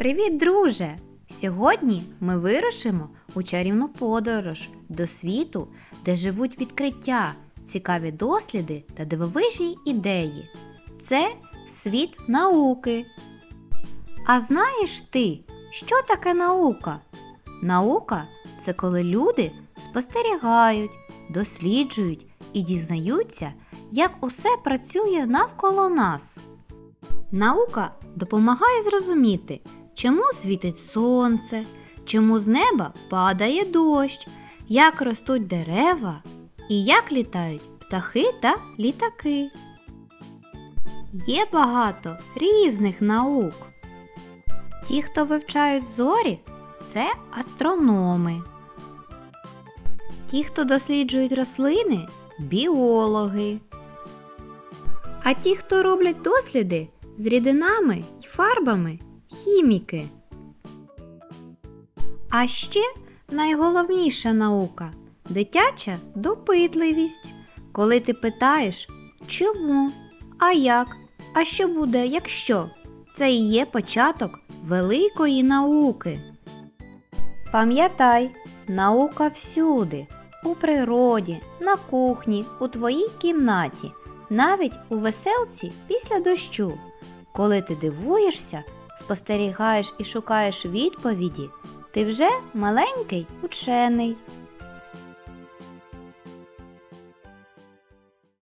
Привіт, друже! Сьогодні ми вирушимо у чарівну подорож до світу, де живуть відкриття, цікаві досліди та дивовижні ідеї. Це світ науки. А знаєш ти, що таке наука? Наука це коли люди спостерігають, досліджують і дізнаються, як усе працює навколо нас. Наука допомагає зрозуміти, чому світить сонце, чому з неба падає дощ, як ростуть дерева і як літають птахи та літаки. Є багато різних наук. Ті, хто вивчають зорі, це астрономи. Ті, хто досліджують рослини біологи. А ті, хто роблять досліди з рідинами й фарбами хіміки. А ще найголовніша наука дитяча допитливість. Коли ти питаєш чому, а як, а що буде, якщо, це і є початок великої науки. Пам'ятай, наука всюди, у природі, на кухні, у твоїй кімнаті, навіть у веселці після дощу. Коли ти дивуєшся, спостерігаєш і шукаєш відповіді, ти вже маленький учений.